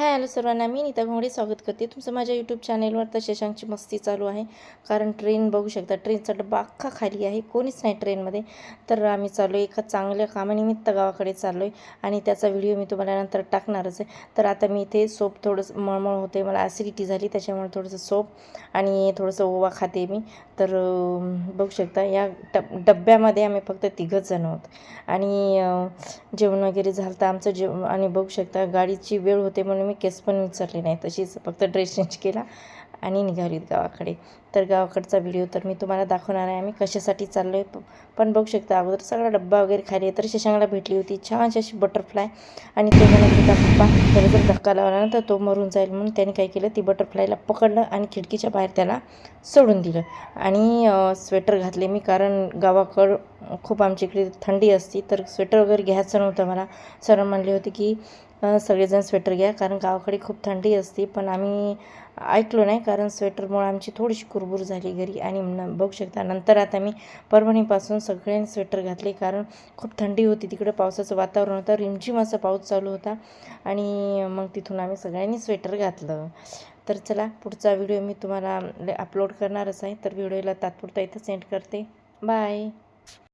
Hi hello सर्वांना? मी नीता घोंगडे स्वागत करते. तुमचं माझ्या यूट्यूब चॅनेलवर तर शशांकची मस्ती चालू आहे. कारण ट्रेन बघू शकता ट्रेनचा डब्बा अख्खा खाली आहे. कोणीच नाही ट्रेनमध्ये तर आम्ही चाललो आहे एका चांगल्या कामानिमित्त गावाकडे चाललो आहे आणि त्याचा व्हिडिओ मी तुम्हाला नंतर टाकणारच आहे. तर आता मी इथे सोप थोडंसं मळमळ होते मला ॲसिडिटी झाली त्याच्यामुळे थोडंसं सोप आणि थोडंसं ओवा खाते मी. तर बघू शकता या डब डब्यामध्ये आम्ही फक्त तिघंच जण आहोत. आणि जेवण वगैरे झालं तर आमचं जेव आणि बघू शकता गाडीची वेळ होते म्हणून मी केस पण विचारले नाही तशीच फक्त ड्रेस चेंज केला आणि निघालीत गावाकडे. तर गावाकडचा व्हिडिओ तर मी तुम्हाला दाखवणार आहे आम्ही कशासाठी चाललो आहे पण बघू शकता अगोदर सगळा डब्बा वगैरे खाली आहे तर शशांकला भेटली होती. छानशी अशी बटरफ्लाय आणि तो म्हणत होता पप्पा त्याला जर धक्का लावला ना तर तो मरून जाईल. म्हणून त्याने काय केलं ती बटरफ्लायला पकडलं आणि खिडकीच्या बाहेर त्याला सोडून दिलं. आणि स्वेटर घातले मी कारण गावाकड खूप आमच्या इकडे थंडी असती तर स्वेटर वगैरे घ्यायचं नव्हतं मला. सर म्हणले होते की सगळेजण स्वेटर घ्या कारण गावाकडे खूप थंडी असते पण आम्ही ऐकलो नाही कारण स्वेटरमुळे आमची थोडीशी कुरबुर झाली घरी. आणि न बघू शकता नंतर आता मी परभणीपासून सगळ्यांनी स्वेटर घातले कारण खूप थंडी होती तिकडे पावसाचं वातावरण होतं रिमझिम असा पाऊस चालू होता. आणि मग तिथून आम्ही सगळ्यांनी स्वेटर घातलं. तर चला पुढचा व्हिडिओ मी तुम्हाला अपलोड करणारच आहे तर व्हिडिओला तात्पुरता इथं सेंड करते. बाय!